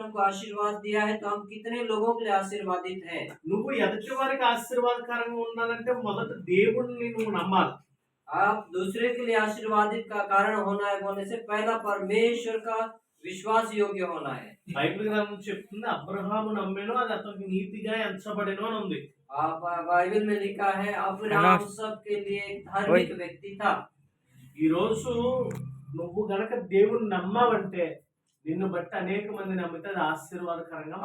നകുവാ ആശീർവാദ് ദിയാ ഹേ തം കിത്നേ ലോഗോം കേ ആശീർവാദിത് ഹേ നുബു യദത്തുവാരി കാ ആശീർവാദ് കരങ്ങുണ്ടാനന്ടെ മൊദത് ദേവുണ്ണി നു നമ്മാൽ ആ ദൂസരേ കേ ലിയ ആശീർവാദിത് കാ കാരണ ഹോനാ ഹൈ ബോനെ സേ പഹലാ പരമേശ്യർ കാ വിശ്വാസ് യോഗ്യ ഹോനാ ഹൈ ബൈബിൾ ഗ്രാം മു ചെപ്തുന അബ്രഹാം നമ്മേനോ അദതകി നീതിഗൈ അൻസപഡേനോ നുണ്ട് ആ ബൈബിൾ മേ നിക്കഹേ അബ്രഹാം സബ് കേ ലിയ ദ്ർഗ്ഗിക വ്യക്തി താ ഈ രോസ നുബു ഗനക ദേവുണ്ണി നമ്മാവന്ടെ నిన్ను బట్టి అనేక మంది నమ్మితే అది ఆశీర్వాదకరంగా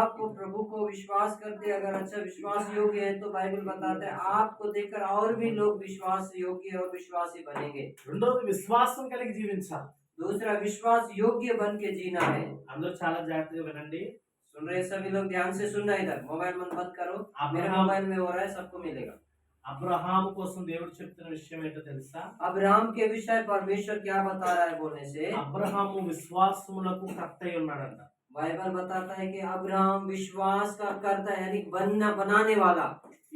आपको प्रभु को विश्वास करते अगर अच्छा विश्वास योग्य है तो बाइबल बताते हैं आपको देखकर और भी लोग विश्वास योग्य और विश्वासी बनेंगे రెండోది విశ్వాసం కలిగి జీవించాలి दूसरा विश्वास योग्य बन के जीना है అందరూ చాలా జాగ్రత్తగా వినండి सुन रहे सभी लोग ध्यान से सुन इधर मोबाइल मन मत करो मेरे मोबाइल में हो रहा है सबको मिलेगा अब्राहम कोसों देवरु చెప్తున్న విషయం ఏంట తెలుసా అబ్రహాము కే విషయ పరమేశ్వర్ క్యా బతారా హై బోనే సే అబ్రహాము విశ్వాసములకు కర్తయున్నడంట బైబల్ బతాత హై కి అబ్రహాము విశ్వాస్ కా కర్త హై ఏది వన్నా బనానే వాళీ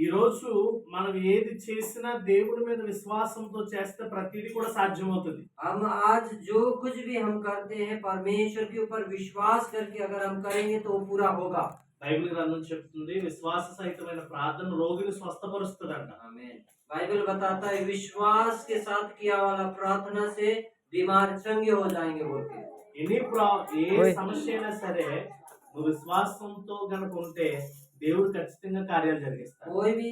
ఈ రోజు మనం ఏది చేసినా దేవుని మీద విశ్వాసంతో చేస్తే ప్రతిదీ కూడా సాధ్యమవుతుంది అన్న आज जो कुछ भी हम करते हैं परमेश्वर के ऊपर विश्वास करके अगर हम करेंगे तो वो पूरा होगा బైబిల్ గ్రంథం చెప్తుంది విశ్వాస సహితమైన ప్రార్థన రోగిని స్వస్థపరుస్తుందంట బైబిल बताता है विश्वास के साथ किया वाला प्रार्थना से बीमार चंगे हो जाएंगे बोलते ఎనీ ప్రా ఏ సమస్య అయినా సరే నువ్వు విశ్వాసంతో కనుక ఉంటే దేవుడు ఖచ్చితంగా కార్యాలు జరిగిస్తాడు कोई भी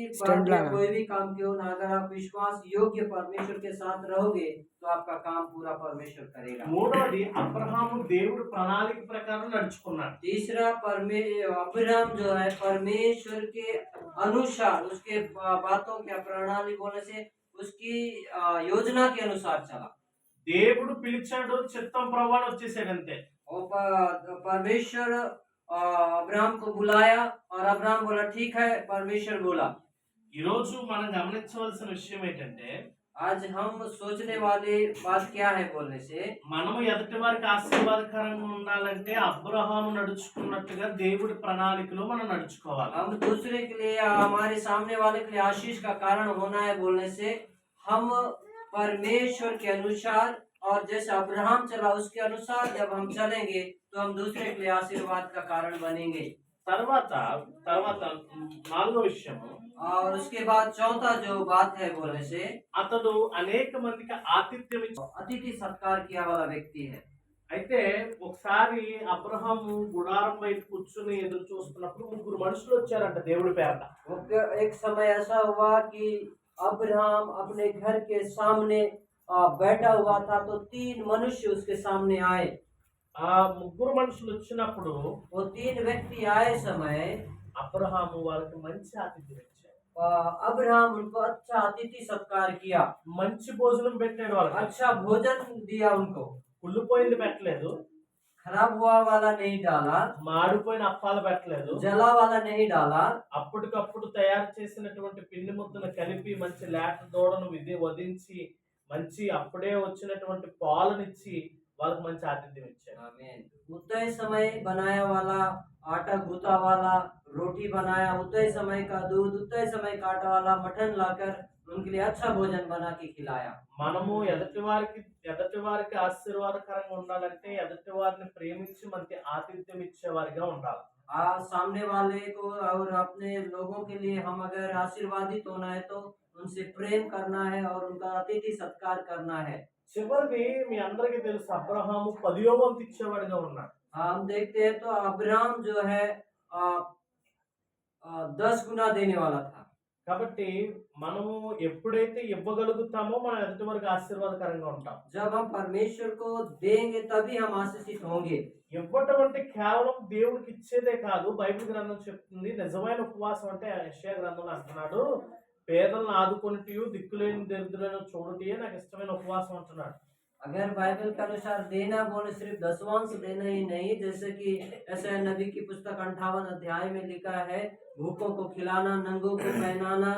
पाप या कोई మూడవది అబ్రహాము దేవుడు ప్రణాళిక ప్రకారం నడుచుకున్నాడు तीसरा परमे अब्राहम जो है परमेश्वर के अनुसार उसके बातों के प्रणाली बोलने से उसकी योजना के अनुसार चला దేవుడు పిలిచాడు చిత్తం ప్రవాణం వచ్చేసాడు అంతే परमेश्वर అబ్రాహం को बुलाया और అబ్రాహం बोला ठीक है परमेश्वर बोला ఈ రోజు మనం గమనించవలసిన విషయం ఏంటంటే आज हम सोचने वाले बात क्या है बोलने से मन ఎదుటి వారికి ఆశీర్వాదకరంగా ఉండాలంటే అబ్రహాము हम दूसरे के लिए हमारे सामने वाले के लिए आशीष का कारण होना है बोलने से हम परमेश्वर के अनुसार और जैसे अब्राहम चला उसके अनुसार जब हम चलेंगे तो हम दूसरे के लिए आशीर्वाद का कारण बनेंगे और उसके बाद चौथा जो बात है बोले से अतु अनेक मंदिर आतिथ्य तो अतिथि सत्कार किया वाला व्यक्ति है అయితే ఒకసారి అబ్రహం గుడారం బయట కూర్చుని ఎదురు చూస్తున్నప్పుడు ముగ్గురు మనుషులు ऐसा हुआ कि అబ్రహాం अपने घर के सामने బయటా हुआ తా తో తీన్ మనుష్య ఉస్కే సామ్నే आए ఆ ముగ్గురు మనుషులు వచ్చినప్పుడు ఓ తీన్ వ్యక్తి ఆయే సమయ్ అబ్రహాము వాళ్ళకి మంచి అతిథి అబ్రహాము అబ్రహాం उनको अच्छा अतिथि మంచి భోజనం పెట్టాడు వాళ్ళకి అచ్చా భోజన్ దియా ఉన్కో కుళ్ళిపోయింది పెట్టలేదు ఖరాబ్ हुआ वाला नहीं डाला మాడిపోయిన అప్పాలు పెట్టలేదు జలా वाला నెయ్యి डाला అప్పటికప్పుడు తయారు చేసినటువంటి పిండి ముద్దను కలిపి మంచి లేత దూడను విధి వధించి అнци అప్పుడే వచ్చినటువంటి పాలనిచ్చి వాళ్ళకి మంచి ఆతిథ్యం ఇచ్చారు. ఆమేన్. ఉదయ సమయే बनाया वाला आटा गूथा वाला रोटी बनाया, ఉదయ సమయే కా दूध, ఉదయ సమయే కాట वाला मठन लाकर उनके लिए अच्छा भोजन बना के खिलाया. మనము ఎదటి వారికి ఎదటి వారికి ఆశీర్వాదకరంగా ఉండాలంటే ఎదటి వారిని ప్రేమించి మంచి ఆతిథ్యం ఇచ్చే వర్గా ఉండాలి. ఆ সামনে वाले तो और अपने लोगों के लिए हम अगर आशीर्वादी होना है तो उनसे प्रेम करना है और उनका अतिथि सत्कार करना है शिवल भी మీ అందరికి తెలుస అబ్రహాము పదియోవం తిక్షవడగా ఉన్నాడు ఆ అందైతే ఆబ్రహాము జోహె 10 గుణ దేనే వాలత కబట్టి మను ఎప్పుడు అయితే ఇవ్వగలుగుతామో మనంతవరకు ఆశీర్వాదకరంగా ఉంటాం జనా పరమేశ్వరుకు దేనే తవి హమ ఆశీषित होंगे यवटवंट केवलम देवु की इच्छाదే కాదు బైబిల్ గ్రంథం చెప్తుంది నిజమైన ఉపవాసం అంటే యెషయా గ్రంథంలో అంటున్నాడు పేదలను ఆదుకొనిటియు దిక్కులేని దరిద్రులను చూడటియే నాకు ఇష్టమైన ఉపవాసం అంటున్నాడు अगर बाइबल के अनुसार देना बोले सिर्फ दसवांश देना ही नहीं जैसे कि ऐसे नबी की पुस्तक अंठावन अध्याय में लिखा है भूखों को खिलाना नंगों को पहनाना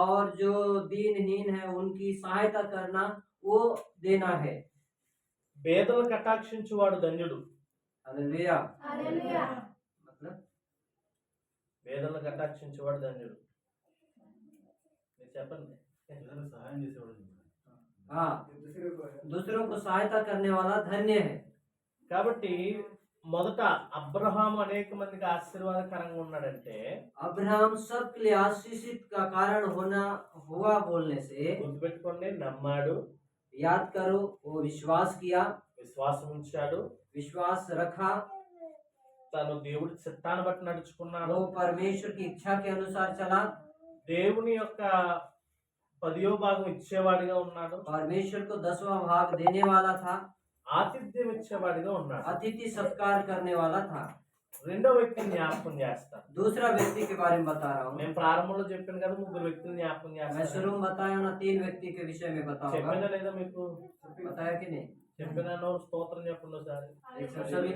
और जो दीनहीन है उनकी सहायता करना वो देना है बेदल कटाक्ष मतलब చెప్పండి दूसरों को सहायता करने वाला धन्य కాబట్టి మొదట అబ్రహాం అనేక మందికి ఆశీర్వాదకరంగా ఉన్నాడంటే అబ్రహాం సబ్ ఆశీషిత్ కా కారణ హోనా హువా బోల్నే సే గుర్తుపెట్టుకోండి నమ్మాడు యాద్ కరో ఓ విశ్వాస్ కియా విశ్వాసం ఉంచాడు విశ్వాస్ రఖా తను దేవుడి చిత్తాన్ని బట్టి నడుచుకున్నాడు పరమేశ్వర్ కి ఇచ్ఛా కే చలా దేవుని యొక్క పదియో భాగం ఇచ్చేవాడిగా ఉన్నాడు परमेश्वर को दसवां भाग देने वाला था ఆతిథ్యం ఇచ్చేవాడిగా ఉన్నాడు अतिथि सत्कार करने वाला था రెండో వ్యక్తిని జ్ఞాపకం చేస్తాను दूसरा व्यक्ति के बारे में बता रहा हूँ నేను ప్రారంభంలో చెప్పాను కదా ముగ్గురు వ్యక్తులు జ్ఞాపకం मैं చేస్తాను शुरू में बताया ना तीन व्यक्ति के विषय में बताऊंगा చెప్పాను లేదా మీకు बताया कि नहीं చెప్పినాను స్తోత్రం చెప్పండి సార్ सभी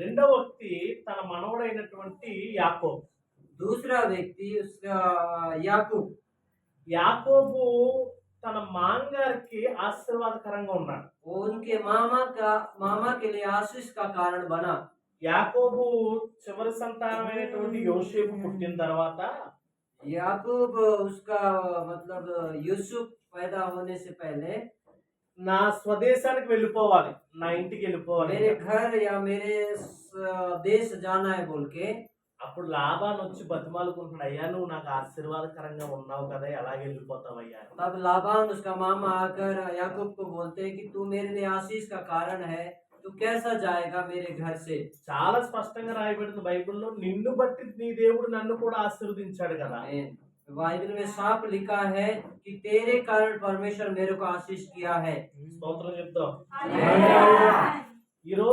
వ్యక్తి తన మనవడైనటువంటి యాకోబ్ దూసరా వ్యక్తి उसका యాకోబు తన మాంగారికి ఆశీర్వాదకరంగా ఉన్నాడు ఓన్కే మామా मामा का ఆశీస్ के लिए బనా का యాకోబు చివరి సంతానమైనటువంటి యోసేపు పుట్టిన తర్వాత याकूब उसका मतलब यूसुफ पैदा होने से पहले ना स्वदेशानिक వెళ్ళిపోవాలి నా मेरे घर या मेरे देश जाना है बोल के अब लाभ వచ్చి బతిమాలుకుంటున్నాడు అయ్యా నువ్వు उसका मामा आकर याकूब को बोलते हैं कि तू मेरे लिए आशीष का कारण है तू कैसा जाएगा मेरे घर से చాలా స్పష్టంగా రాయబడింది బైబిల్లో నిన్ను బట్టి నీ దేవుడు నన్ను కూడా ఆశీర్వదించాడు కదా आमीन। बाइबल में साफ लिखा है कि तेरे कारण परमेश्वर मेरे को आशीष किया है స్తోత్రం చెప్తాం ఈ రోజు